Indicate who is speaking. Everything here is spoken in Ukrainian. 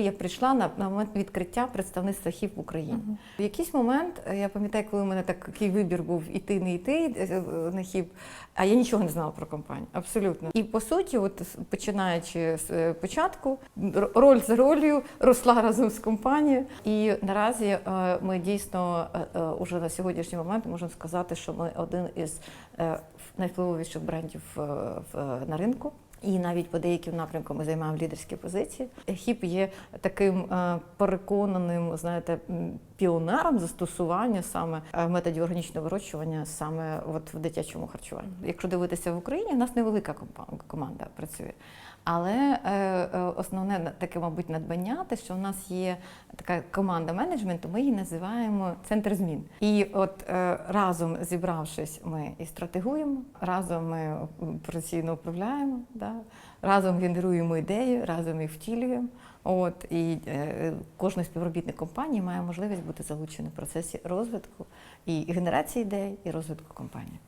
Speaker 1: Я прийшла на, на момент відкриття представництва ХІП в Україні. В якийсь момент е, я пам'ятаю, коли у мене такий вибір був іти, не йти е, на ХІП, а я нічого не знала про компанію. Абсолютно. І по суті, от починаючи з е, початку, роль за ролью росла разом з компанією. І наразі е, ми дійсно е, е, уже на сьогоднішній момент можемо сказати, що ми один із е, найвпливовіших брендів е, на ринку. І навіть по деяким напрямкам ми займаємо лідерські позиції. ХІП є таким е, переконаним, знаєте, піонером застосування саме е, методів органічного вирощування саме от в дитячому харчуванні. Якщо дивитися в Україні, в нас невелика команда працює. Але е, основне таке, мабуть, надбання, те, що в нас є така команда менеджменту, ми її називаємо центр змін. І от разом зібравшись, ми і стратегуємо, разом ми професійно управляємо, да? Разом генеруємо ідею, разом їх втілюємо. От і е, співробітник компанії має можливість бути залучений в процесі розвитку і генерації ідей, і розвитку компанії.